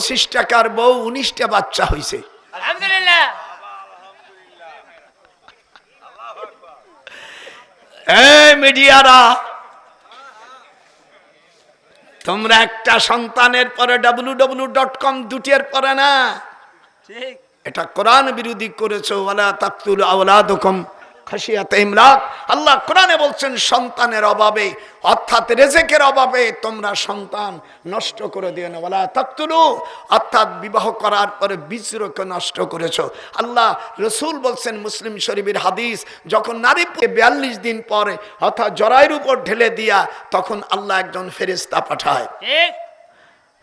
পঁচিশ টাকার বউ উনিশটা বাচ্চা হয়েছে আলহামদুলিল্লাহ। মিডিয়ারা তোমরা একটা সন্তানের পরে ডাব্লু ডাব্লু ডট কম দুটির পরে না। ঠিক। এটা কোরআন বিরোধী করেছ ওয়ালা তাকতুল আওলাদুকুম। খাশিয়াতে ইমলাক আল্লাহ কোরআনে বলছেন সন্তানের অভাবে অর্থাৎ রেজেকের অভাবে তোমরা সন্তান নষ্ট করে দিও না ওয়ালা তাকতুলু অর্থাৎ বিবাহ করার পরে বীজরকে নষ্ট করেছো আল্লাহ রসুল বলছেন মুসলিম শরীফের হাদিস যখন নারী বিয়াল্লিশ দিন পরে অর্থাৎ জরায়ের উপর ঢেলে দিয়া তখন আল্লাহ একজন ফেরেস্তা পাঠায় ঠিক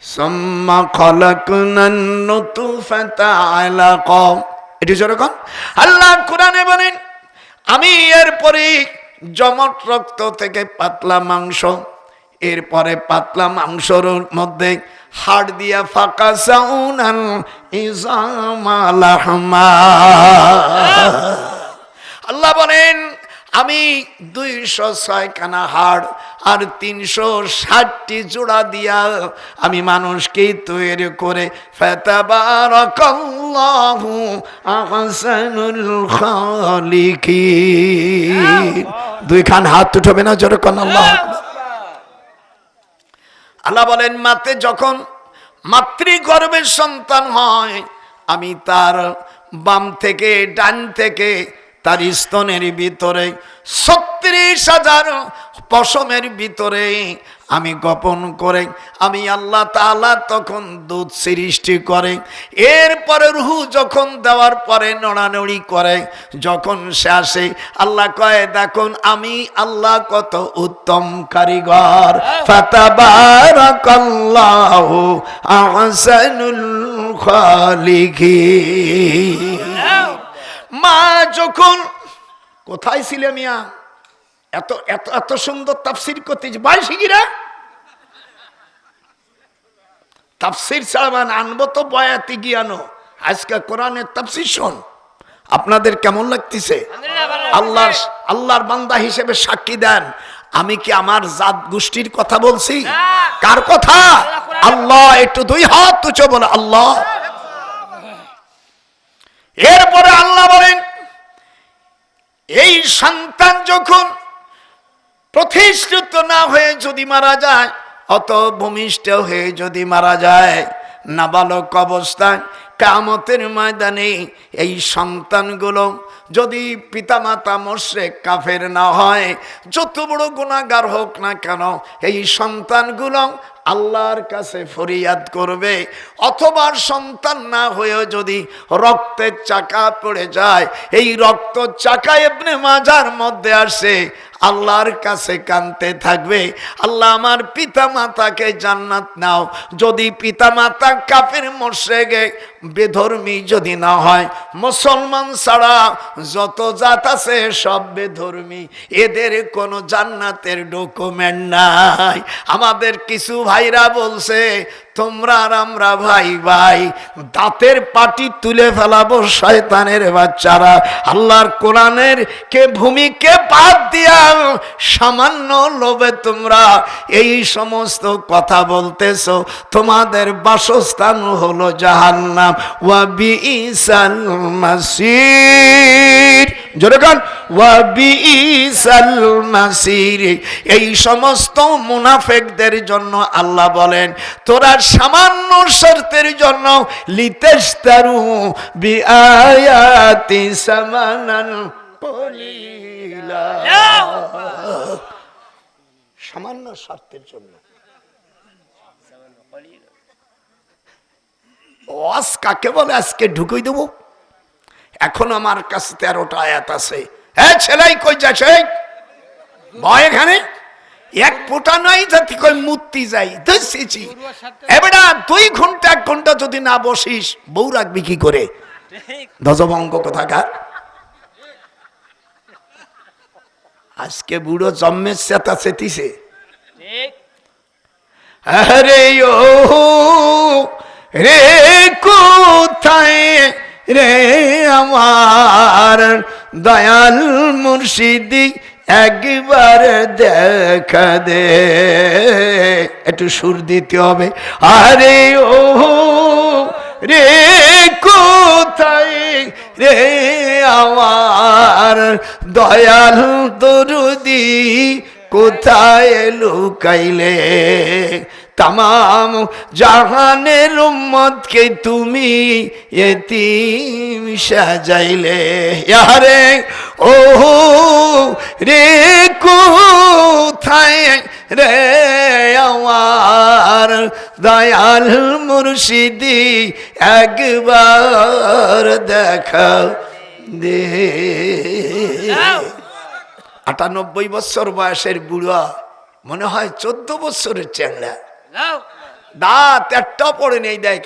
ثم خلقنا النطفة علقة এটি যেরকম আল্লাহ কোরআনে বলেন আমি এরপরে জমট রক্ত থেকে পাতলা মাংস এরপরে পাতলা মাংসর মধ্যে হাড় দিয়া ফাঁকা সাউনাল ইজামালাহমা আল্লাহ বলেন আমি দুইশো ছয়খানা হাড় আর তিনশো ষাটটি জোড়া দিয়া আমি মানুষকে তৈরি করে আহসানুল খালিকিন দুইখান হাত উঠবে না যেরকম আল্লাহ। আল্লাহ বলেন, মাতে যখন মাতৃগর্ভের সন্তান হয়, আমি তার বাম থেকে ডান থেকে তার স্তনের ভিতরে ছত্রিশ হাজার পশমের ভিতরে আমি গোপন করে, আমি আল্লাহ তালা তখন দুধ সৃষ্টি করে। এরপরে রুহু যখন দেওয়ার পরে নড়ানড়ি করে, যখন সে আসে, আল্লাহ কয়, দেখুন, আমি আল্লাহ কত উত্তম কারিগর। ফাতাবারাকাল্লাহু মা যখন কোথায় ছিলে মিয়া? এত এত এত সুন্দর তাফসির করতে ভাই শিখিরা তাফসির ছাড়া মানে আনব তো বয়াতি গিয়ানো। আজকে কোরআনের তাফসির শোন আপনাদের কেমন লাগতেছে? আল্লাহ আল্লাহর বান্দা হিসেবে সাক্ষী দেন আমি কি আমার জাত গোষ্ঠীর কথা বলছি? কার কথা? আল্লাহ একটু দুই হাত উঁচু বলে আল্লাহ। এরপরে আল্লাহ বলেন, এই সন্তান যখন প্রতিষ্ঠিত না হয়ে যদি মারা যায়, অত ভূমিষ্ঠ হয়ে যদি মারা যায়, নাবালক অবস্থায় কামতের ময়দানে এই সন্তানগুলো যদি পিতামাতা মোশরেক কাফের না হয়, যত বড় গুণাগার হোক না কেন, এই সন্তানগুলো আল্লাহর কাছে ফরিয়াদ করবে, অথবা সন্তান না হয়েও যদি রক্তের চাকা পড়ে যায়, এই রক্ত চাকা এমনি মাজার মধ্যে আসে আল্লাহর কাছে কানতে থাকবে। আল্লাহ আমার পিতা মাতাকে জান্নাত নাও। যদি পিতা মাতা কাফের মোশরেকে বেধর্মী যদি না হয়, মুসলমান ছাড়া যত জাত আছে সব বেধর্মী। এদের কোনো জান্নাতের ডকুমেন্ট নাই। আমাদের কিছু ভাইরা বলছে তোমরা আর আমরা ভাই ভাই, দাঁতের পাটি তুলে ফেলাবো শয়তানের বাচ্চারা। আল্লাহর কোরআনের কে ভূমিকে বাদ দিয়া সামান্য লোভে তোমরা এই সমস্ত কথা বলতেছো। তোমাদের বাসস্থান হলো জাহান্নাম। ওয়াবি ইসাল মাসির মাসির এই সমস্ত মুনাফেকদের জন্য আল্লাহ বলেন, তোরা সামান্য শর্তের জন্য লিতেস্তারু বিআয়াতি সামানান সামান্য শর্তের জন্য। ওয়াজ কাকে বলে? আজকে ঢুকিয়ে দেবো। এখন আমার কাছে তেরোটা আয়াত আছে। হ্যাঁ ছেলাই কই যাচ্ছে ভয় এখানে? এক ফোঁটা নাই যাতে কই মূর্তি যাই। দেখছি। এবারে দুই ঘণ্টা এক ঘণ্টা যদি না বসিস বউ রাখবি কি করে? ধ্বজভঙ্গ কোথাকার? আজকে বুড়ো জন্মের চেতা চেতিছে। আরে ও রে কোথায়? রে আমার দয়াল মুর্শিদি, একবার দেখা দে। একটু সুর দিতে হবে। আরে ও রে, কোথায় রে আমার দয়াল দরুদি, কোথায় লুকাইলে? তাম জাহানের উম্মতকে তুমি এতিম সাজাইলে। ইয়ারে ও রে কোথায় রে আমার দয়াল মুর্শিদি? একবার দেখা দে। আটানব্বই বছর বয়সের বুড়া মনে হয় চোদ্দ বছরের চ্যাংড়া দাঁত একটা পড়ে নেই দেখ।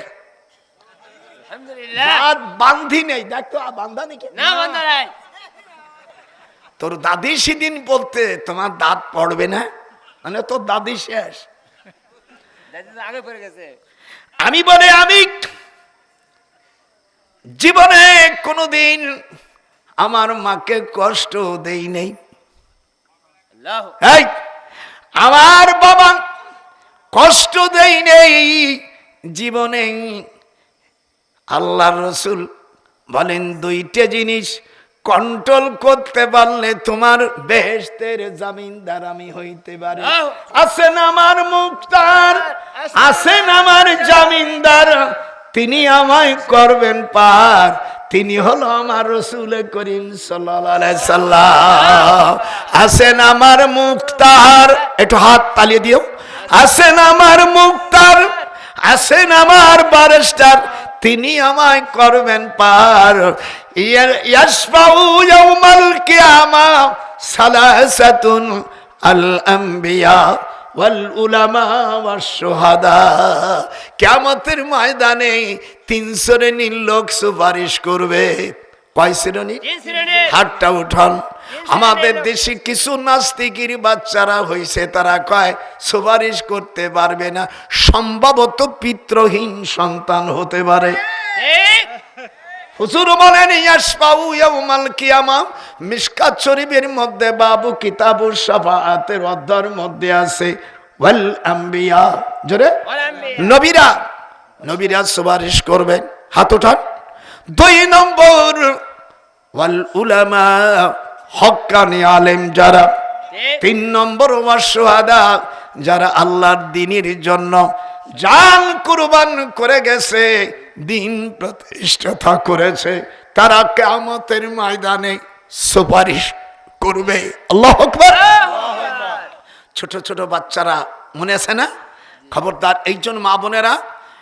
দাঁত বান্ধি নেই। দেখ তো বান্ধা নাকি না বন্ধ নাই। তোর দাদি সেদিন বলতে তোমার দাঁত পড়বে না? মানে তোর দাদি শেষ। আগে পড়ে গেছে। আমি বলে আমি জীবনে কোনোদিন আমার মাকে কষ্ট দেই নেই। আমার বাবা কষ্ট দেই নেই জীবনে। আল্লাহ রসুল বলেন দুইটা জিনিস কন্ট্রোল করতে পারলে তোমার বেহেস্তের জামিনদার আমি হইতে পারি! আছেন আমার মুক্তার আছেন আমার জামিনদার তিনি আমায় করবেন পার। তিনি হলো আমার রসুল করিম সাল্লাম। আছেন আমার মুক্তার একটু হাত তালিয়ে দিও। আছেন আমার মুক্তার, আছেন আমার বারেস্টার, তিনি আমায় করবেন পার। ইয়া- শুহাদা কিয়ামতের ময়দানে তিন শ্রেণির লোক সুপারিশ করবে। কয় শ্রেণি হাতটা উঠান। আমাদের দেশে কিছু নাস্তিকির বাচ্চারা হয়েছে তারা কয় সুপারিশ করতে পারবে না। সম্ভবত পিত্রহীন সন্তান হতে পারে। ঠিক হুজুর বলেন ইয়াসপাউ ইয়াউমাল কিয়ামা মিশকাত শরীফের মধ্যে বাবু কিতাবুর শাফাআতের অধ্যায়ের মধ্যে আছে ওয়াল আম্বিয়া। জোরে? নবীরা নবীরা সুপারিশ করবেন। হাত উঠান। দুই নম্বর ওয়াল উলামা হক্কানি আলেম যারা। তিন নম্বর ওয়াসহাদা যারা আল্লাহর দিনের জন্য জান কুরবান করে গেছে দিন প্রতিষ্ঠাতা করেছে তারা কেমতের ময়দানে সুপারিশ করবে। আল্লাহ আকবার। ছোট ছোট বাচ্চারা মনে আছে না? খবরদার এইজন মা বোনেরা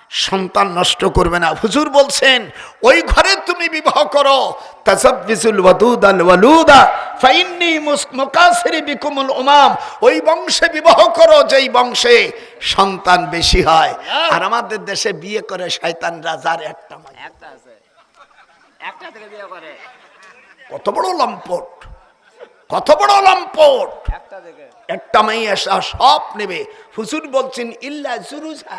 সন্তান নষ্ট করবে না। হুজুর বলছেন ওই ঘরে তুমি বিবাহ করো। তাসাব্বিসুল ওয়াদুদ আল ওয়ালুদা ফাইন্নি মুকাসিরি বিকুমুল উমাম। ওই বংশে বিবাহ করো যেই বংশে সন্তান বেশি হয়। আর আমাদের দেশে বিয়ে করে শয়তান রাজার একটা একটা আছে। একটা থেকে বিয়ে করে। কত বড় লম্পট। কত বড় লম্পট। একটা মেয়ে সব নেবে। হুজুর বলছেন ইল্লা জুরুজা।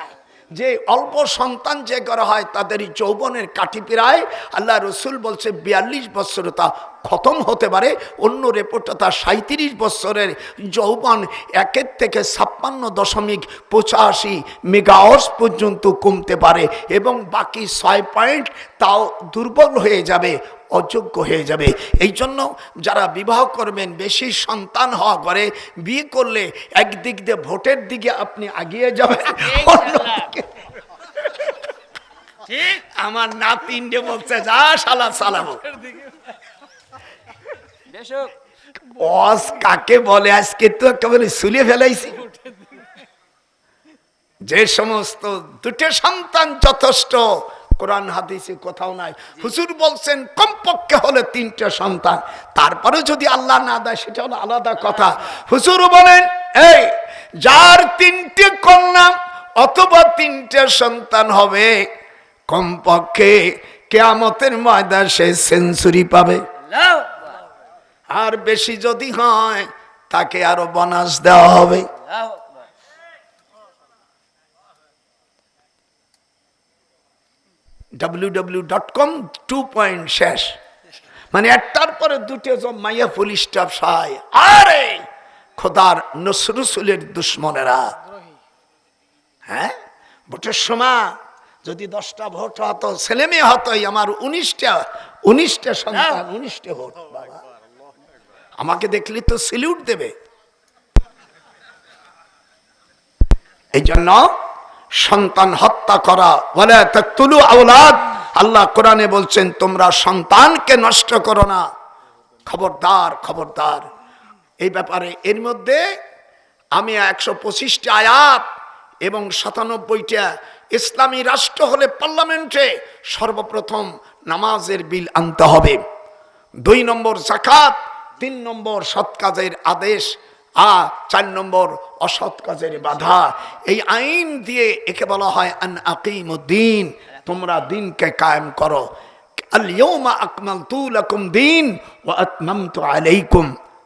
যে অল্প সন্তান যে করা হয়, তাদেরই যৌবনের কাঠি পিরায় আল্লাহ রসুল বলছে, বিয়াল্লিশ বছর তা খতম হতে পারে। অন্য রেপোর্টে তা সাঁত্রিশ বছরের যৌবন একের থেকে ছাপ্পান্ন দশমিক পঁচাশি মেগাওয়ার্স পর্যন্ত কমতে পারে এবং বাকি ছয় পয়েন্ট তাও দুর্বল হয়ে যাবে অযোগ্য হয়ে যাবে। এই জন্য যারা বিবাহ করবেন বেশি সন্তান হওয়া করে বিয়ে করলে একদিক দিয়ে ভোটের দিকে আপনি আগিয়ে যাবেন। অন্যদিকে আমার নাতিন বলছে যা চালাবো। বেশুক অস কাকে বলে? আজকে তো একেবারে সুলে ফেলাইছি। যে সমস্ত দুটো সন্তান যথেষ্ট কোরআন হাদিসে কোথাও নাই। হুজুর বলছেন কমপক্ষে হলে তিনটে সন্তান। তারপরে যদি আল্লাহ না দেয় সেটা হলো আলাদা কথা। হুজুর বলেন এই যার তিনটে কন্যা অথবা তিনটে সন্তান হবে কমপক্ষে কেয়ামতের ময়দান সে সেঞ্চুরি পাবে। আর বেশি যদি হয় তাকে আরও বোনাস দেওয়া হবে। W W dot com two point শেষ। মানে একটার পরে দুটো মাইয়া পুলিশ স্টাফ সায় আরে খোদার নসরুসুলের দুশ্মনেরা। হ্যাঁ? ভোটের সময় যদি দশটা ভোট হতো ছেলে মেয়ে হতোই আমার উনিশটা উনিশটা সন্তান উনিশটা ভোট। আমাকে দেখলে তো সিলিউট দেবে। এই জন্য সন্তান হত্যা করা বলে তুলু আওলাদ, আল্লাহ কোরআনে বলছেন, তোমরা সন্তানকে নষ্ট করো না। খবরদার খবরদার। এই ব্যাপারে এর মধ্যে আমি একশো পঁচিশটা আয়াত এবং সাতানব্বইটা ইসলামী রাষ্ট্র হলে পার্লামেন্টে সর্বপ্রথম নামাজের বিল আনতে হবে। দুই নম্বর জাকাত তিন নম্বর সৎ কাজের আদেশ, আ চার নম্বর অসৎ কাজের বাধা। এই আইন দিয়ে একে বলা হয় আন আকিমুদ্দিন, তোমরা দিনকে কায়েম করো। আলিয়মা আকমালতু লাকুম দিন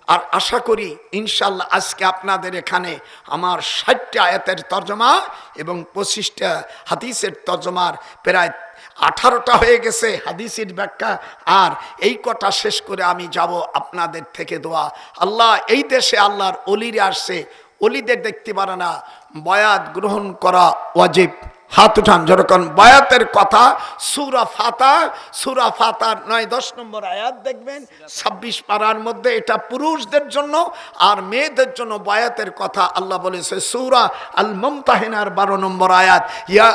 আর আশা করি ইনশাল্লাহ আজকে আপনাদের এখানে আমার ষাটটা আয়াতের তর্জমা এবং পঁচিশটা হাদিসের তর্জমার প্রায় আঠারোটা হয়ে গেছে হাদিসের ব্যাখ্যা। আর এই কটা শেষ করে আমি যাব আপনাদের থেকে দোয়া। আল্লাহ, এই দেশে আল্লাহর অলিরে আসছে। অলিদের দেখতে পারে না। বয়াত গ্রহণ করা ওয়াজিব। হাত উঠান যেরকম বায়াতের কথা, সুরা ফাতা, সুরা ফাতার নয়, দশ নম্বর আয়াত দেখবেন, ছাব্বিশ পাড়ার মধ্যে এটা পুরুষদের জন্য আর মেয়েদের জন্য বায়াতের কথা আল্লাহ বলেছে। সুরা আল মমতাহিনার বারো নম্বর আয়াত, ইয়া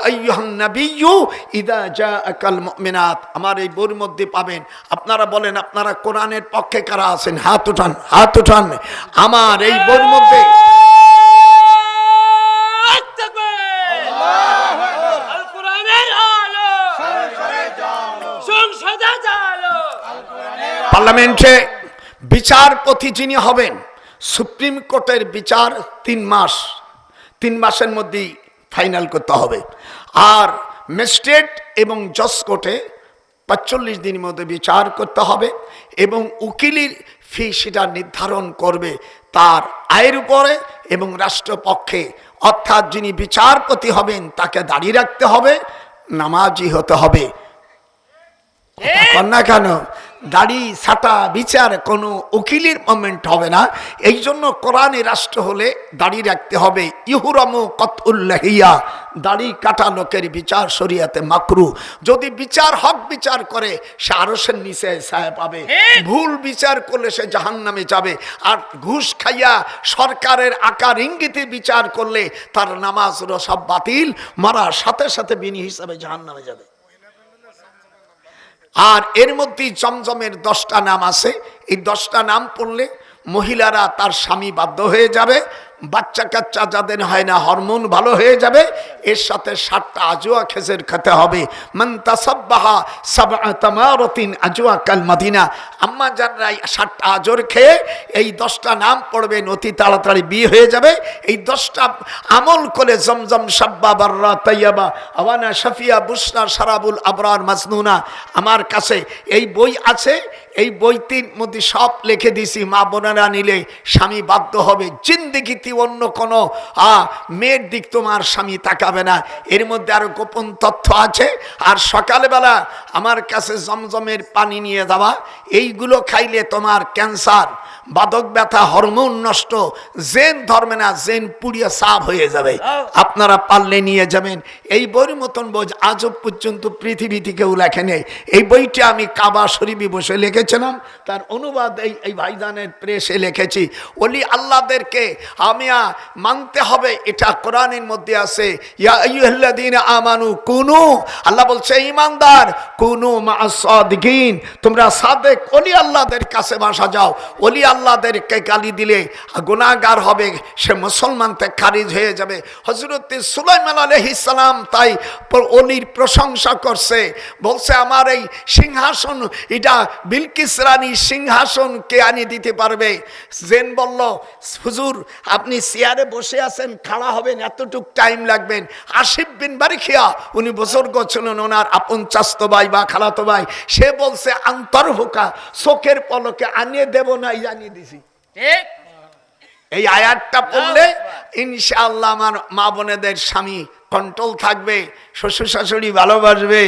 ইদা জাআকাল মুমিনাত। আমার এই বইয়ের মধ্যে পাবেন। আপনারা বলেন, আপনারা কোরআনের পক্ষে কারা আছেন? হাত উঠান হাত উঠান। আমার এই বইয়ের মধ্যে আল কোরআনের আলো সংসদে আলো পার্লামেন্টে বিচারপতি যিনি হবেন সুপ্রিম কোর্টের বিচার তিন মাস তিন মাসের মধ্যেই ফাইনাল করতে হবে। আর ম্যাজিস্ট্রেট এবং জজ কোর্টে পাঁচচল্লিশ দিনের মধ্যে বিচার করতে হবে এবং উকিলের ফি সেটা নির্ধারণ করবে তার আয়ের উপরে এবং রাষ্ট্রপক্ষে। অর্থাৎ যিনি বিচারপতি হবেন তাকে দাঁড়িয়ে রাখতে হবে নামাজি হতে হবে। কন্যা কেন? দাড়ি ছাটা বিচার কোনো উকিলের মোমেন্ট হবে না। এই জন্য কোরআনে রাষ্ট্র হলে দাড়ি রাখতে হবে। ইহুরামু কতুল্লাহিয়া দাড়ি কাটা লোকের বিচার শরিয়াতে মাকরু। যদি বিচার হক বিচার করে সে আরসের নিচে ছায়া পাবে। ভুল বিচার করলে সে জাহান নামে যাবে। আর ঘুষ খাইয়া সরকারের আকার ইঙ্গিতে বিচার করলে তার নামাজ সব বাতিল মারার সাথে সাথে বিনি হিসাবে জাহান নামে যাবে। আর এর মধ্যেই জমজমের দশটা নাম আছে। এই দশটা নাম পড়লে মহিলারা তার স্বামী বাধ্য হয়ে যাবে। বাচ্চা কাচ্চা যাদের হয় না, হরমোন ভালো হয়ে যাবে, এর সাথে সাতটা আজুয়া খেজের খেতে হবে। কাল মাদিনা। আম্মা জানরাই সাতটা আজর খেয়ে, এই দশটা নাম পড়বেন অতি তাড়াতাড়ি বিয়ে হয়ে যাবে। এই দশটা আমল করে জমজম সাব্বা বাররা তাইয়াবা, আওয়ানা শাফিয়া বুসরা সারাবুল আবরার মাজনুনা। আমার কাছে এই বই আছে, এই বইটির মধ্যে সব লিখে দিছি, মা বোনেরা নিলে স্বামী বাধ্য হবে। জিন্দিগিতে অন্য কোনো মেয়ের দিক তোমার স্বামী তাকাবে না এর মধ্যে আরও গোপন তথ্য আছে। আর সকালবেলা আমার কাছে জমজমের পানি নিয়ে যাওয়া এইগুলো খাইলে তোমার ক্যান্সার বাদক ব্যথা হরমোন নষ্ট জেন ধর্মে না জেন পুড়িয়ে সাফ হয়ে যাবে। আপনারা পারলে নিয়ে যাবেন। এই বইয়ের মতন বই আজও পর্যন্ত পৃথিবী থেকেও লেখে নেই। এই বইটা আমি কাবা শরীফে বসে লিখেছিলাম, তার অনুবাদ এই এই ভাইজানের প্রেসে লিখেছি। ওলি আল্লাহদেরকে আমি মানতে হবে, এটা কোরআনের মধ্যে আছে আমানু কুনু, আল্লাহ বলছে, ইমানদার, কুনু তোমরা সাদেক ওলি আল্লাহদের কাছে বাসা যাও। ওলি আল্লাহদেরকে গালি দিলে গুনাহগার হবে, সে মুসলমান খারিজ হয়ে যাবে। হযরত সুলাইমান সালাম তাই অলির প্রশংসা করছে। বলছে, আমার এই সিংহাসন, এটা বিলকিস রানী সিংহাসন কে আনি দিতে পারবে? জেন বলল, হুজুর, আপনি চেয়ারে বসে আছেন, খাড়া হবেন, এতটুক টাইম লাগবেন আসিফ বিন বারিখিয়া উনি বুজুর্গ ছিলেন, ওনার আপন চাস্ত ভাই বা খালাতো ভাই, সে বলছে, আন্তর হোকা, চোখের পলকে আনিয়ে দেব না আনিয়ে দিছি। ঠিক। এই আয়াতটা পড়লে ইনশাআল্লাহ আমার মা বোনেদের স্বামী কন্ট্রোল থাকবে শ্বশুর শাশুড়ি ভালোবাসবে।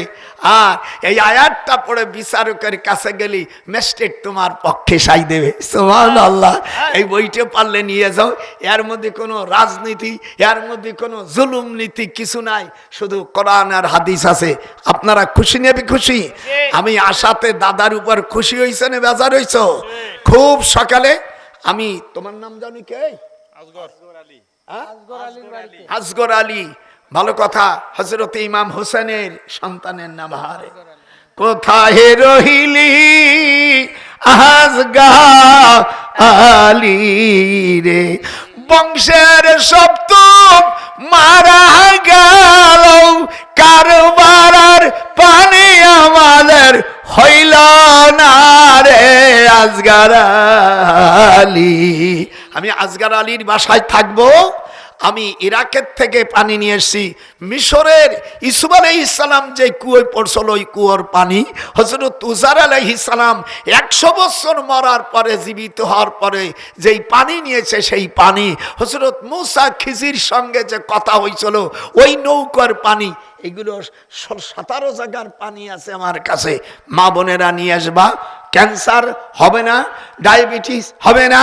আর এই আয়াতটা পড়ে বিচারকের কাছে গেলি ম্যাস্টেট তোমার পক্ষে সাই দেবে। সোমান আল্লাহ এই বইটা পারলে নিয়ে যাও। এর মধ্যে কোনো রাজনীতি এর মধ্যে কোনো জুলুম নীতি কিছু নাই। শুধু কোরআন আর হাদিস আছে। আপনারা খুশি নেবে খুশি আমি আশাতে দাদার উপর খুশি হয়েছে না বেজার হয়েছ খুব সকালে আমি তোমার নাম জানি কে? হ্যাঁ? আসগর আলী। ভালো কথা হজরত ইমাম হোসেনের সন্তানের নাম হারে। কোথায় রহিলি আজগা আলী রে? বংশের সপ্তম মারা গেল কারবার পানি আমাদের হইল না রে আজগার আলী? আমি আজগার আলীর বাসায় থাকব? আমি ইরাকের থেকে পানি নিয়ে এসেছি। মিশরের ইসুফ আলাই ইসলাম যে কুয়োয় পড়ছিল, ওই কুয়োর পানি হজরত উজার আলাই ইসলাম একশো বছর মরার পরে, জীবিত হওয়ার পরে যেই পানি নিয়েছে, সেই পানি হজরত মুসা খিজির সঙ্গে যে কথা হয়েছিল, ওই নৌকার পানি, এগুলো সতেরো জায়গার পানি আছে আমার কাছে। মা বোনেরা নিয়ে আসবা, ক্যান্সার হবে না, ডায়াবেটিস হবে না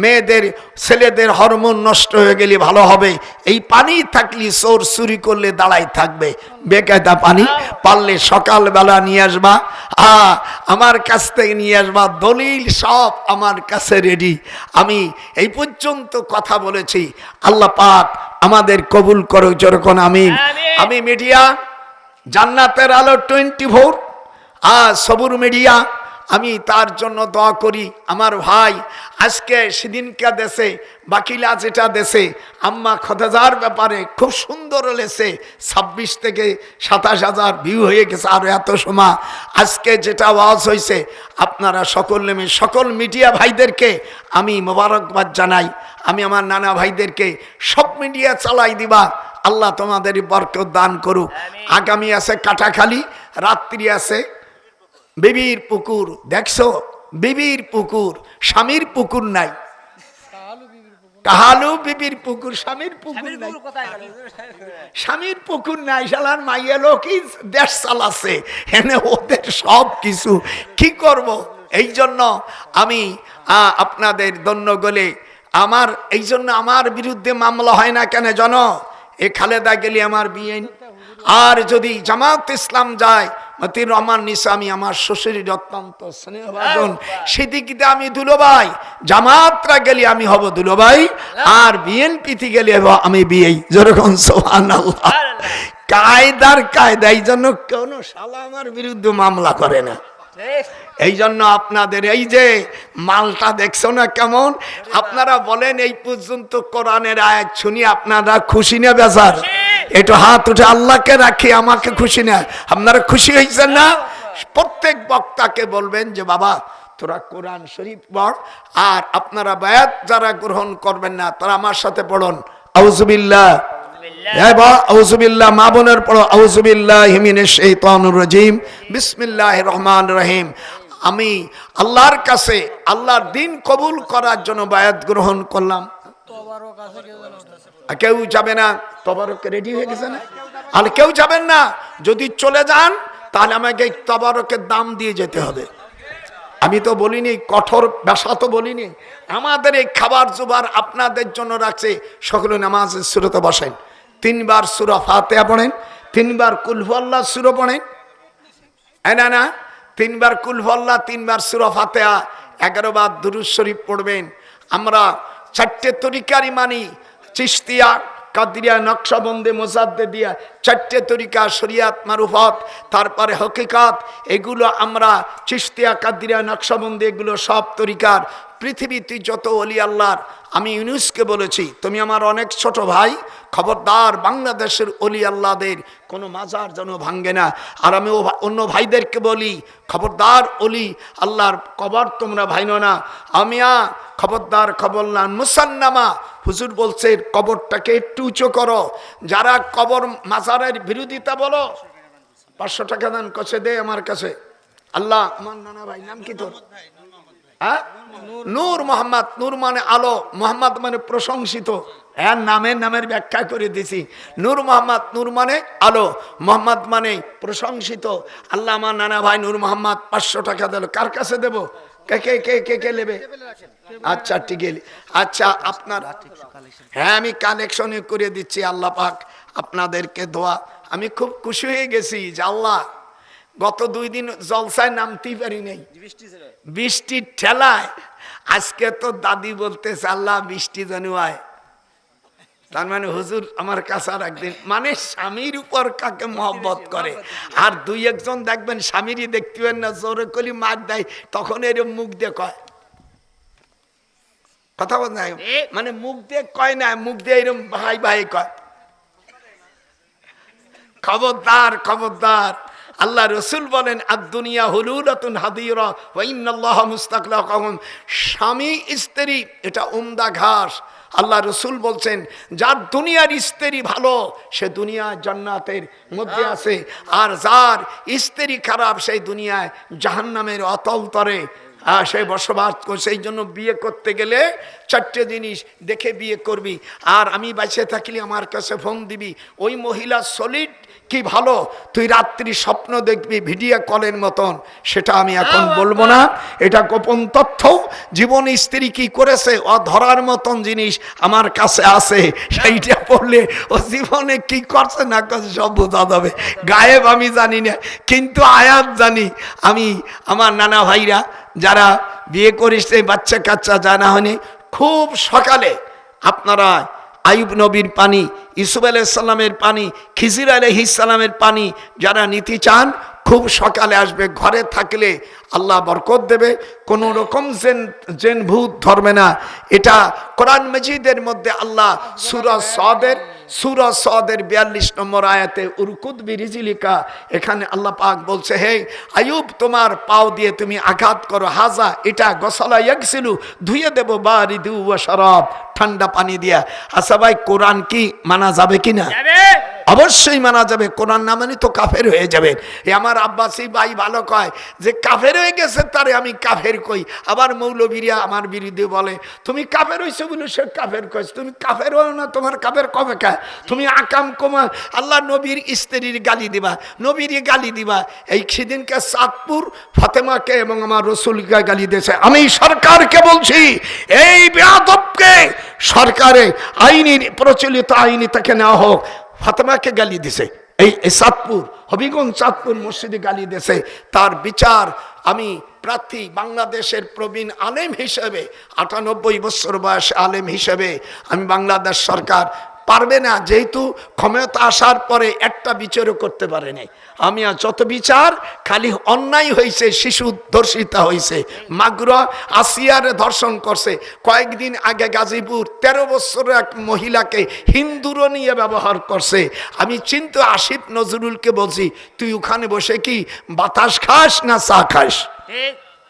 মেয়েদের ছেলেদের হরমোন নষ্ট হয়ে গেলে ভালো হবে। এই পানি থাকলে চোর চুরি করলে দাঁড়াই থাকবে। বেকায়দা পানি পারলে সকালবেলা নিয়ে আসবা আ আমার কাছ থেকে নিয়ে আসবা দলিল সব আমার কাছে রেডি আমি এই পর্যন্ত কথা বলেছি। আল্লাহ পাক আমাদের কবুল করো যেরকম আমি। আমি মিডিয়া জান্নাতের আলো টোয়েন্টি ফোর আর সবুর মিডিয়া আমি তার জন্য দোয়া করি আমার ভাই আজকে সেদিনকা দেশে বাকিলা যেটা দেশে আম্মা খতেজার ব্যাপারে খুব সুন্দর লেছে ছাব্বিশ থেকে সাতাশ হাজার ভিউ হয়ে গেছে আর এত সময়। আজকে যেটা ওয়াজ হয়েছে আপনারা সকল নেমে সকল মিডিয়া ভাইদেরকে আমি মোবারকবাদ জানাই। আমি আমার নানা ভাইদেরকে সব মিডিয়া চালাই দিবা। আল্লাহ তোমাদের বরকত দান করুক। আগামী আছে কাটাখালি রাত্রি আছে বিবির পুকুর দেখছ? বিবির পুকুর স্বামীর পুকুর নাই। কাহালু বিবির পুকুর? স্বামীর পুকুর নাই। স্বামীর পুকুর নাই শালার মাইয়া লোকই দেশ চালাচ্ছে এনে ওদের সব কিছু কি করব? এই জন্য আমি আপনাদের দন্য গলে আমার এই জন্য আমার বিরুদ্ধে মামলা হয় না কেন জন? এ খালেদা গেলে আমার বিয়ে। আর যদি জামাত ইসলাম যায় মতির রহমান নিসামি আমার শ্বশুরের অত্যন্ত স্নেহভাজন। সেদিকে আমি দুলোভাই জামাতরা গেলে আমি হব দুলোভাই আর বিএনপিতে গেলে হব আমি বিয়েই যেরকম সোহান কায়দার কায়দা এই জন্য কোনো শালা আমার বিরুদ্ধে মামলা করে না। এই জন্য আপনাদের এই যে মালটা দেখছ না কেমন? আপনারা বলেন এই পর্যন্ত কোরআনের আয়াত শুনি আপনারা খুশি না বেজার? একটু হাত উঠে আল্লাহকে রাখি আমাকে খুশি না। আপনারা খুশি হয়েছেন না? প্রত্যেক বক্তাকে বলবেন যে বাবা তোরা কোরআন শরীফ পড় আর আপনারা বায়াত যারা গ্রহণ করবেন না তারা আমার সাথে পড়ুন। আউজুবিল্লাহ আউজুবিল্লাহ মা বোনের পড়ো। আউজুবিল্লাহ হিমিনের শৈতানুর রাজিম। বিসমিল্লাহ রহমান রহিম। আমি আল্লাহর কাছে আল্লাহর দিন কবুল করার জন্য বায়াত গ্রহণ করলাম। আর কেউ যাবে না। তবারক রেডি হয়ে গেছে না? আর কেউ যাবেন না। যদি চলে যান, তাহলে আমাকে তবারকের দাম দিয়ে যেতে হবে। আমি তো বলিনি, কঠোর ভাষা তো বলিনি। আমাদের এই খাবার জোবার আপনাদের জন্য রাখছে। সকলে নামাজের সুরতে বসেন। তিনবার সুরা ফাতেহা পড়েন, তিনবার কুলফল্লা সুরো পড়েন। না না, তিনবার কুলফল্লা তিনবার সুরা ফাতেহা। এগারো বার দুরুজ শরীফ পড়বেন। আমরা চারটে তরিকারই মানি চিস্তিয়া কাদিয়া নকশাবন্দে মোজাদ্দে দিয়া চারটে তরিকা শরিয়াত মারুফত, তারপরে হকিকাত, এগুলো আমরা চিস্তিয়া কাদিয়া নকশাবন্দে, এগুলো সব তরিকার পৃথিবীতে যত অলি আল্লাহর, আমি ইউনুসকে বলেছি, তুমি আমার অনেক ছোট ভাই, খবরদার বাংলাদেশের অলি আল্লাহদের, কোনো মাজার যেন ভাঙ্গে না। আর আমি অন্য ভাইদেরকে বলি, খবরদার অলি আল্লাহর কবর তোমরা ভাইনো না। আমিয়া খবরদার খবর না, মুসান্নামা, হুজুর বলছে, কবরটাকে একটু উঁচু করো। যারা কবর মাজারের বিরোধিতা বলো, পাঁচশো টাকা দান কষে দে আমার কাছে। আল্লাহ, আমার নানা ভাই নাম কি তোর? হ্যাঁ? নূর মোহাম্মদ, নূর মানে আলো, মোহাম্মদ মানে প্রশংসিত। হ্যাঁ নামের নামের ব্যাখ্যা করে দিছি। নূর মোহাম্মদ, নূর মানে আলো, মোহাম্মদ মানে প্রশংসিত। আল্লাহ আমার নানা ভাই নূর মোহাম্মদ, পাঁচশো টাকা দিল। কার কাছে দেব? কে কে কে কে কে নেবে? আচ্ছা ঠিক। আচ্ছা আপনার হ্যাঁ আমি কানেকশনে করে দিচ্ছি, আল্লাহ পাক আপনাদেরকে দোয়া। আমি খুব খুশি হয়ে গেছি যে আল্লাহ গত দুই দিন জলসায় নামতেই পারি নাই। বৃষ্টির ঠেলায়। আজকে তো দাদি বলতেছে আল্লাহ বৃষ্টি যেন তার মানে হুজুর আমার কাছে আর একদিন মানে স্বামীর উপর কাকে মহব্বত করে? আর দুই একজন দেখবেন স্বামীরই দেখতে পারেন না জোরে কলি মার দেয় তখন এরম মুখ দিয়ে কয়। কথা বল না মানে মুখ দিয়ে কয় না মুখ দিয়ে এরম ভাই ভাই কয়। খবরদার খবরদার। আল্লাহ রসুল বলেন আদুনিয়া হুলুলাতুন হাদিরা ওয়াইনাল্লাহ মুস্তাকলাকুম স্বামী স্ত্রী এটা উমদা ঘাস। আল্লাহ রসুল বলছেন যার দুনিয়ার স্ত্রী ভালো সে দুনিয়া জান্নাতের মধ্যে আছে। আর যার স্ত্রী খারাপ সেই দুনিয়ায় জাহান্নামের অতলতরে আহ, সে বসবাস সেই জন্য বিয়ে করতে গেলে চারটে জিনিস দেখে বিয়ে করবি। আর আমি বাইসে থাকলে আমার কাছে ফোন দিবি। ওই মহিলা সলিড কি ভালো? তুই রাত্রি স্বপ্ন দেখবি ভিডিও কলের মতন। সেটা আমি এখন বলব না। এটা গোপন তথ্য। জীবন স্ত্রী কি করেছে? ও ধরার মতন জিনিস আমার কাছে আছে। সেইটা পড়লে ও জীবনে কি করছে না করছে সব বোঝা যাবে। গায়েব আমি জানি না কিন্তু আয়াত জানি। আমি আমার নানা ভাইরা যারা বিয়ে করিস বাচ্চা কাচ্চা জানা হয়নি খুব সকালে আপনারা আইব নবীর পানি ইসুফ আলাইসাল্লামের পানি, খিজির আলহিসাল্লামের পানি, যারা নিতে চান, খুব সকালে আসবে, ঘরে থাকলে আল্লাহ বরকত দেবে। কোনো রকম জেন জেন ভূত ধরবে না। এটা কোরআন মজিদের মধ্যে আল্লাহ সুরজ সদের সুরা সদের বিয়াল্লিশ নম্বর আয়াতে উরকুদ বিরিজিলিকা এখানে আল্লাহ পাক বলছে, হে আয়ুব, তোমার পাও দিয়ে তুমি আঘাত করো। হাজা, এটা গসলা ইয়াকসিলু ধুয়ে দেব বা রিদু ও শরব, ঠান্ডা পানি দিয়া। আচ্ছা ভাই, কোরআন কি মানা যাবে কি না অবশ্যই মানা যাবে, কোরআন না মানি তো কাফের হয়ে যাবে। এ আমার আব্বাসী ভাই ভালো কয় যে, কাফের হয়ে গেছে তারে আমি কাফের কই। আবার মৌলবীরা আমার বিরুদ্ধে বলে, তুমি কাফের হয়েছো বলে সে কাফের কইস তুমি কাফের হও না, তোমার কাফের কবে কা? তুমি আকাম কমা, আল্লাহ নবীর স্ত্রীর গালি দিবা, নবীর গালি দিবা। এই সেদিনকে চাঁদপুর ফাতেমাকে এবং আমার রসুলকে গালি দিয়েছে। আমি সরকারকে বলছি, এই বেয়াদবকে সরকারে আইনি, প্রচলিত আইনি তাকে নেওয়া হোক। ফাতেমাকে গালি দিছে। এই চাঁদপুর হবিগঞ্জ চাঁদপুর মসজিদে গালি দিয়েছে তার বিচার আমি প্রার্থী বাংলাদেশের প্রবীণ আলেম হিসেবে, আটানব্বই বছর বয়স আলেম হিসেবে, আমি বাংলাদেশ সরকার পারবে না যেহেতু ক্ষমতা আসার পরে একটা বিচারও করতে পারে নাই আমি আর যত বিচার খালি অন্যায় হয়েছে শিশু ধর্ষিতা হয়েছে মাগুরা আসিয়ারে ধর্ষণ করছে। কয়েকদিন আগে গাজীপুর তেরো বছরের এক মহিলাকে হিন্দুরও নিয়ে ব্যবহার করছে। আমি চিন্তা আসিফ নজরুলকে বলছি তুই ওখানে বসে কি বাতাস খাস না চা খাস?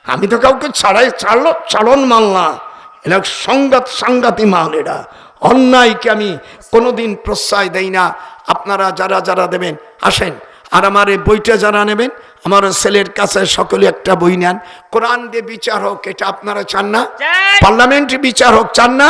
আমি তো কাউকে ছাড়াই ছাড়ল চালন মাল না। এটা সংঘাত সাংঘাতি মাল এটা অন্যায়কে আমি কোনোদিন প্রশ্রয় দেই না। আপনারা যারা যারা দেবেন, আসেন। আর আমার এই বইটা যারা নেবেন আমার ছেলের কাছে সকলে একটা বই নেন। কোরআন দিয়ে বিচার হোক এটা আপনারা চান না। পার্লামেন্টে বিচার হোক চান না?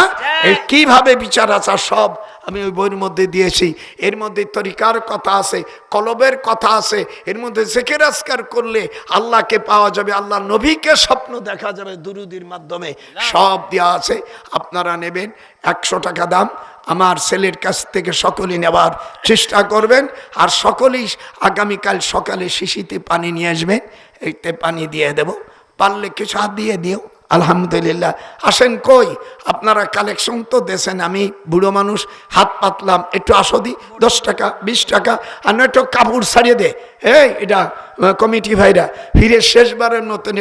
এই কীভাবে বিচার আছে সব আমি ওই বইয়ের মধ্যে দিয়েছি। এর মধ্যে তরিকার কথা আছে কলবের কথা আছে এর মধ্যে জেকের আজকার করলে আল্লাহকে পাওয়া যাবে আল্লাহ নবীকে স্বপ্ন দেখা যাবে দুরুদির মাধ্যমে। সব দেওয়া আছে আপনারা নেবেন। একশো টাকা দাম আমার ছেলের কাছ থেকে সকলেই নেবার চেষ্টা করবেন আর সকলেই আগামীকাল সকালে শিশিতে পানি নিয়ে আসবেন এইতে পানি দিয়ে দেব। পারলে কিছু হাত দিয়ে দিও। আলহামদুলিল্লাহ। আসেন কই? আপনারা কালেকশন তো দেশেন আমি বুড়ো মানুষ, হাত পাতলাম। একটু আসো দি। দশ টাকা, বিশ টাকা। আর নয়তো কাপড় ছাড়িয়ে দে। এই, এটা কমিটি ভাইরা, ফিরে শেষবারের মতন